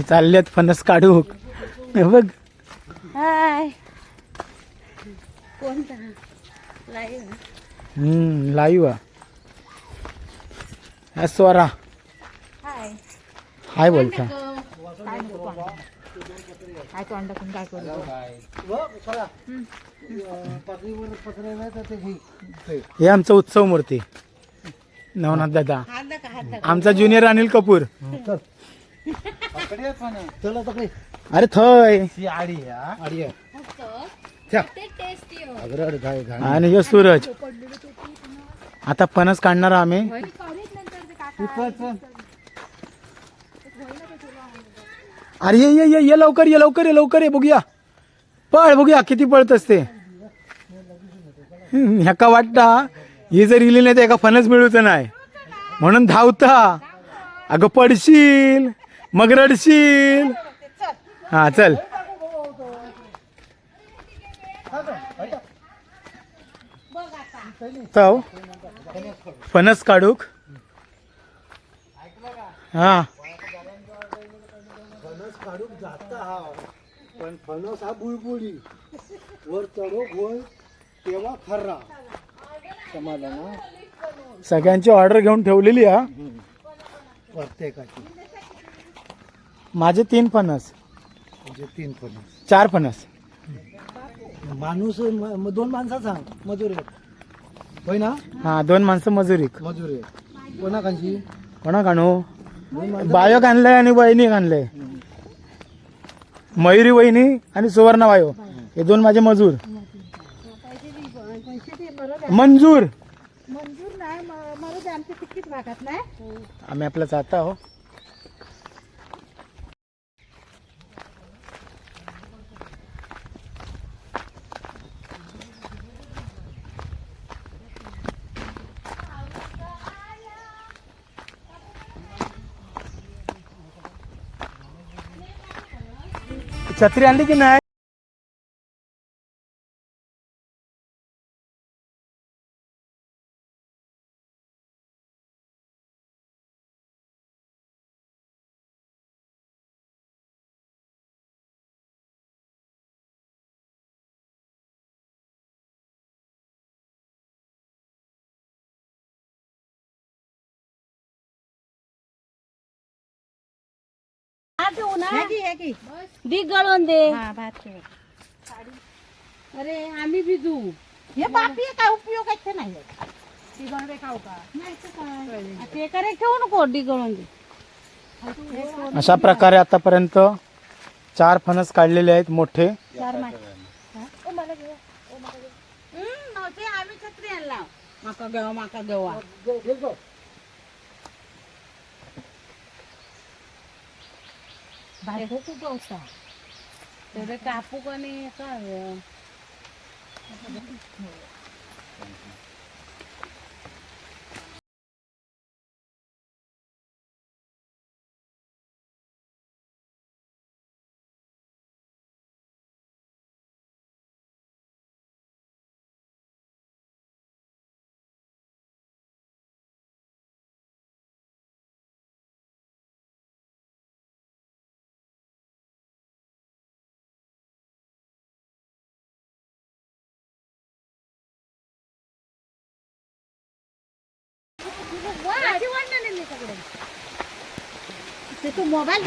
हे चाललेत फणस काढू. हे बघ. हाय. कोणता? लाईव्ह. हम्म लाईव्ह हा स्वरा. हाय. हाय बोलता काय काय करू हे आमचं उत्सव मूर्ती. नवनाथ दादा. आमचा ज्युनियर अनिल कपूर. चला अरे थय. ते टेस्टी हो. आणि हे सूरज. आता फणस काढणार आम्ही. अरे ये ये ये ये लवकर ये लवकर ये लवकर ये बघूया. पळ बघूया किती पळत असते ह्याका वाटता ही. जर इली नाही तर एका फणस मिळूच नाही. म्हणून धावता अगं पडशील. मग रडशील. हा चल. तव फणस काढूक. हा. फणस काढूक जाता हा पण फणस हा बुळबुळी. वर चढो होय तेव्हा खर्रा. समाधान सगळ्यांची ऑर्डर घेऊन ठेवलेली हा. प्रत्येकाची. माझे तीन फणस. म्हणजे तीन फणस. चार फणस. माणूस म- म- दोन माणसं सांग. मजुरी होय ना? हा दोन माणसं मजुरीक मजुरी कोणाकांची कोणा काढू दोन माणसं. बायक आणलंय आणि वहिनी आणलंय. मयुरी वहिनी आणि सुवर्णा बायो. हे दोन माझे मजूर. मंजूर. मंजूर नाही म- मला ते आमच्या तिकीट भागात नाही. आम्ही आपलं जाता हो छत्री आणली की नाही? दी गळून दे. अरे आम्ही भिजू हे बापी काय उपयोगाचे नाही? खाऊ का? नाही तर काय? ते करे ठेवू नको डी गळून दे. अशा प्रकारे आतापर्यंत चार फणस काढलेले आहेत मोठे. चार माठ. ओ मला घे ओ मला घे. नव्हते आम्ही छत्री आणला माका घेवा माका घेवा बायको कुठं होता तेवढे ते तू मोबाईल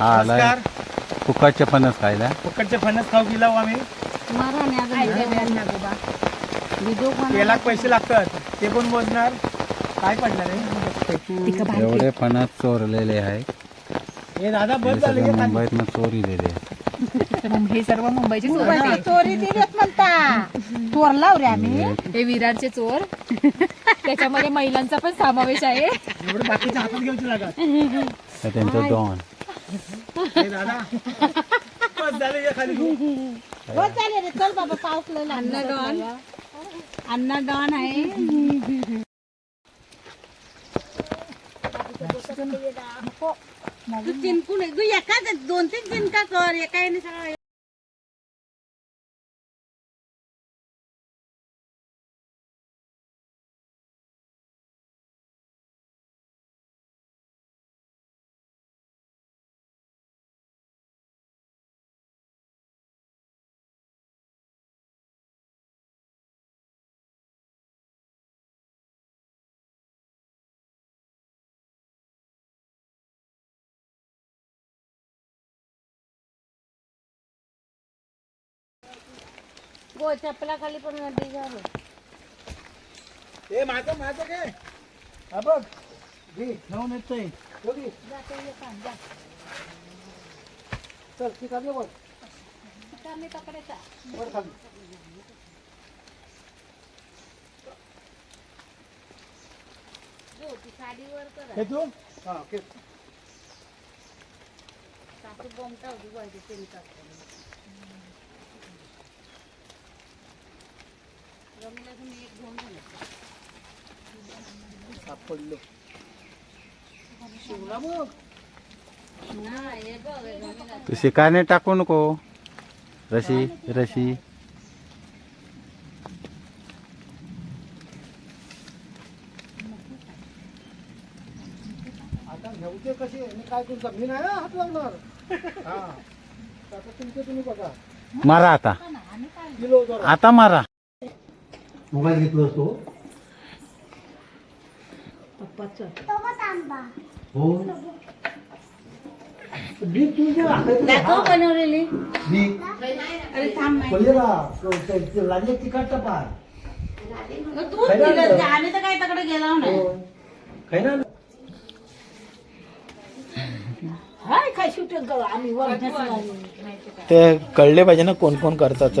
हा आलाय फुकटचे फणस खायला. फुकटचे फणस खाऊ गेला आम्ही. मारा व्हिडिओ त्याला पैसे लागतात. ते कोण मोजणार. काय पडणार आहे? एवढे फणस चोरलेले आहे हे दादा बस झाले सगळे मुंबईत चोरीलेले हे सर्व मुंबईचे चोर आहेत. चोरी दिलेत म्हणता. चोरला रे आम्ही. हे विरारचे चोर. त्याच्यामध्ये महिलांचा पण समावेश आहे. एवढं बाकीच्या हातात घेऊची लागत तर त्यांचं डॉन हे दादा. बस झाले ये खाली तू. हो चालेल रे. चल बाबा पाऊस लय अण्णा डॉन. अण्णा डॉन आहे. तू एका दोन तीन चिंका कर एका सगळं गो चपला खाली पण नदी झालं. ए माझं माझं काय? हा बघ. घे घेऊन येतोय बघी चल ती खाली वर मी पकडायचा वर खाली. गो ती साडीवर कर. हे तू? हा ओके सासू बोमटा होती पाहिजे तेल टाकताना रमीला तुम्ही एक घेऊन झालं सापडलो. शिवला मग. तू शिकाने टाकू नको? रशी रशी. आता घेऊते कसे? मी काय तुमचा मी नाही हात लागणार हा. आता तुमचे तुम्ही बघा. मारा आता. किलो जरा आता मारा. मोबाईल घेतलो असतो. हो. बनवलेली. अरे थांब पहिले लागले तिखट तू दिलं आम्ही तर काय तकडे गेलो नाही. खाय ना हाय काय शूट आम्ही वर ते कळले पाहिजे ना कोण कोण करतात.